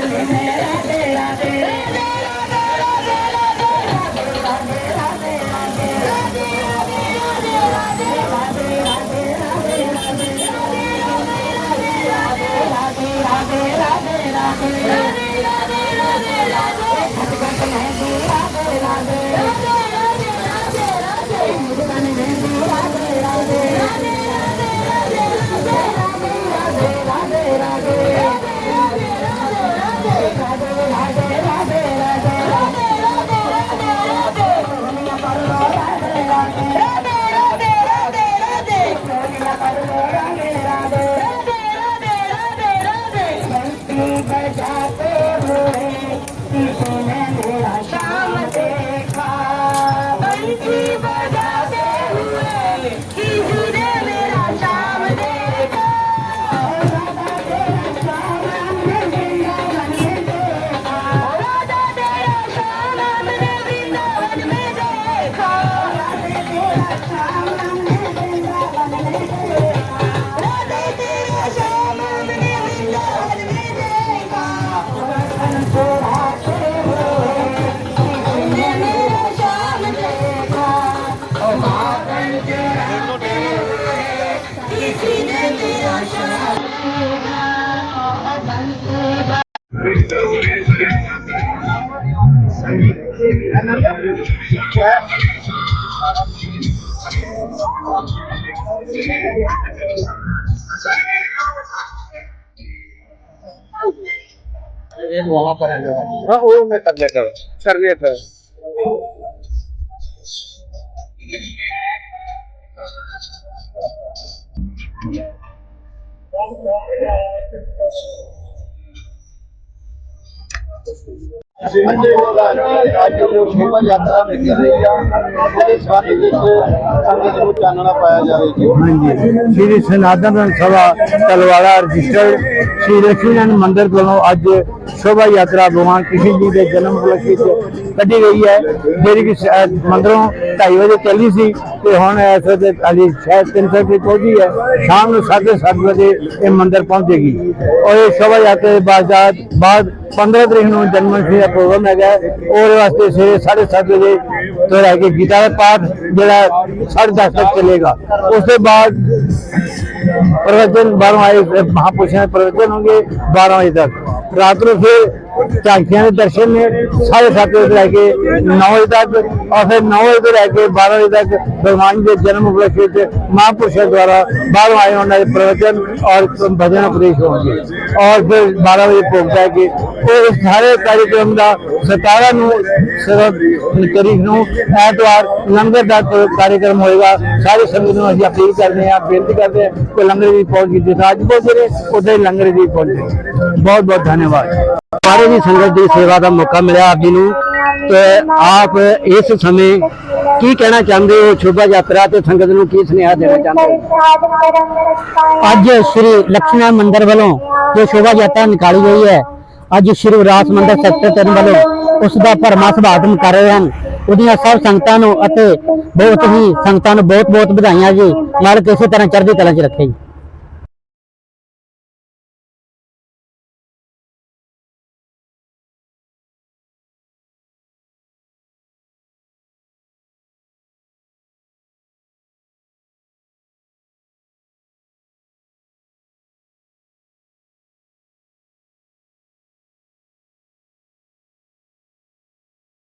Dale, dale, dale. Okay. हाँ वो मैं कर लेता हूँ कर लेता हूँ ਅੱਜ ਜੋ ਸ਼ੋਭਾ ਯਾਤਰਾ ਨਿਕਲ ਰਹੀ ਆ ਉਹਦੇ ਸੰਬੰਧ ਵਿੱਚ ਸੰਗਤ ਨੂੰ ਚਾਨਣਾ ਪਾਇਆ ਜਾਵੇ ਜੀ ਹਾਂਜੀ। ਸ੍ਰੀ ਸਨਾਤਨ ਸਭਾ ਤਲਵਾੜਾ ਰਜਿਸਟਰਡ। ਸ੍ਰੀ ਲక్ష్ਮੀਨਾਰਾਇਣ ਮੰਦਿਰ ਵੱਲੋਂ ਅੱਜ ਸ਼ੋਭਾ ਯਾਤਰਾ ਭਗਵਾਨ ਕ੍ਰਿਸ਼ਨ ਜੀ ਦੇ ਜਨਮ ਉਪਲਕਸ਼ ਵਿੱਚ ਕੱਢੀ ਗਈ ਹੈ। ਜਿਹੜੀ ਕਿ ਮੰਦਰੋਂ 2:30 ਵਜੇ ਚੱਲੀ ਸੀ ਤੇ ਹੁਣ ਇਸ ਵੇਲੇ ਅਲੀ ਸ਼ਾਇਦ 300 ਤੇ ਪਹੁੰਚੀ ਹੈ। ਸ਼ਾਮ ਨੂੰ 7:30 ਵਜੇ ਇਹ ਮੰਦਿਰ ਪਹੁੰਚੇਗੀ। ਔਰ ਇਹ ਸ਼ੋਭਾ ਯਾਤਰਾ ਦੇ ਬਾਅਦ ਬਾਅਦ 15 ਤਰੀਕ ਨੂੰ ਜਨਮਸ਼ਟਮੀ ਦਾ ਪ੍ਰੋਗਰਾਮ ਹੈਗਾ ਉਹਦੇ ਵਾਸਤੇ ਸਵੇਰੇ 7:30 ਵਜੇ ਤੋਂ ਲੈ ਕੇ ਗੀਤਾ ਦਾ ਪਾਠ ਜਿਹੜਾ 10:30 ਤੱਕ ਚੱਲੇਗਾ। ਉਸ ਤੋਂ ਬਾਅਦ ਪ੍ਰਵਚਨ 12 ਆਏ, ਮਹਾਪੁਰਸ਼ਾਂ ਦੇ ਪ੍ਰਵਚਨ ਹੋਣਗੇ 12 ਵਜੇ ਤੱਕ। ਰਾਤ ਨੂੰ ਫਿਰ ਝਾਂਕੀਆਂ ਦੇ ਦਰਸ਼ਨ ਨੇ 7:30 ਵਜੇ ਲੈ ਕੇ 9 ਵਜੇ ਤੱਕ, ਔਰ ਫਿਰ 9 ਵਜੇ ਤੋਂ ਲੈ ਕੇ 12 ਵਜੇ ਤੱਕ ਭਗਵਾਨ ਦੇ ਜਨਮ ਉਪਲਕਸ਼ ਵਿੱਚ ਮਹਾਂਪੁਰਸ਼ਾਂ ਦੁਆਰਾ ਬਾਹਰ ਆਏ ਉਹਨਾਂ ਦੇ ਪ੍ਰਵਚਨ ਔਰ ਭਜਨ ਉਪਦੇਸ਼ ਹੋਣਗੇ। ਔਰ ਫਿਰ 12 ਵਜੇ ਪਹੁੰਚਦਾ ਕਿ ਉਹ ਇਸ ਸਾਰੇ ਕਾਰਜਕ੍ਰਮ ਦਾ 17 ਨੂੰ ਤਰੀਕ ਨੂੰ ਐਤਵਾਰ ਲੰਗਰ ਦਾ ਕਾਰਜਕ੍ਰਮ ਹੋਏਗਾ। ਸਾਰੇ ਸੰਗਤ ਨੂੰ ਅਸੀਂ ਅਪੀਲ ਕਰਦੇ ਹਾਂ, ਬੇਨਤੀ ਕਰਦੇ ਹਾਂ ਕਿ ਲੰਗਰ ਦੀ ਪਹੁੰਚ ਕੀਤੀ ਅੱਜ ਪਹੁੰਚੇ ਨੇ, ਉੱਥੇ ਲੰਗਰ ਦੀ ਪਹੁੰਚੇ ਬਹੁਤ ਬਹੁਤ ਧੰਨਵਾਦ। ਸਾਰੇ ਦੀ ਸੰਗਤ ਦੀ ਸੇਵਾ ਦਾ ਮੌਕਾ ਮਿਲਿਆ ਆਪ ਜੀ ਨੂੰ। ਤੇ ਆਪ ਇਸ ਸਮੇਂ ਕੀ ਕਹਿਣਾ ਚਾਹੁੰਦੇ ਹੋ ਸ਼ੋਭਾ ਯਾਤਰਾ ਤੇ ਸੰਗਤ ਨੂੰ ਕੀ ਸੁਨੇਹਾ ਦੇਣਾ ਚਾਹੁੰਦੇ ਹੋ? ਅੱਜ ਸ੍ਰੀ ਲక్ష్ਮਣ ਮੰਦਿਰ ਵੱਲੋਂ ਜੋ ਸ਼ੋਭਾ ਯਾਤਰਾ ਨਿਕਾਲੀ ਗਈ ਹੈ, ਅੱਜ ਸ਼੍ਰੀ ਰਾਸ ਮੰਦਿਰ ਸੈਕਟਰ ਤਿੰਨ ਵੱਲੋਂ ਉਸ ਦਾ ਭਰਮਾ ਸਮਾਗਮ ਕਰ ਰਹੇ ਹਨ। ਉਹਦੀਆਂ ਸਭ ਸੰਗਤਾਂ ਨੂੰ ਅਤੇ ਬਹੁਤ ਹੀ ਸੰਗਤਾਂ ਨੂੰ ਬਹੁਤ ਬਹੁਤ ਵਧਾਈਆਂ ਜੀ। ਨਾਲ ਕਿਸੇ ਤਰ੍ਹਾਂ ਚੜ੍ਹਦੀ ਕਲਾ 'ਚ ਰੱਖੇ ਜੀ।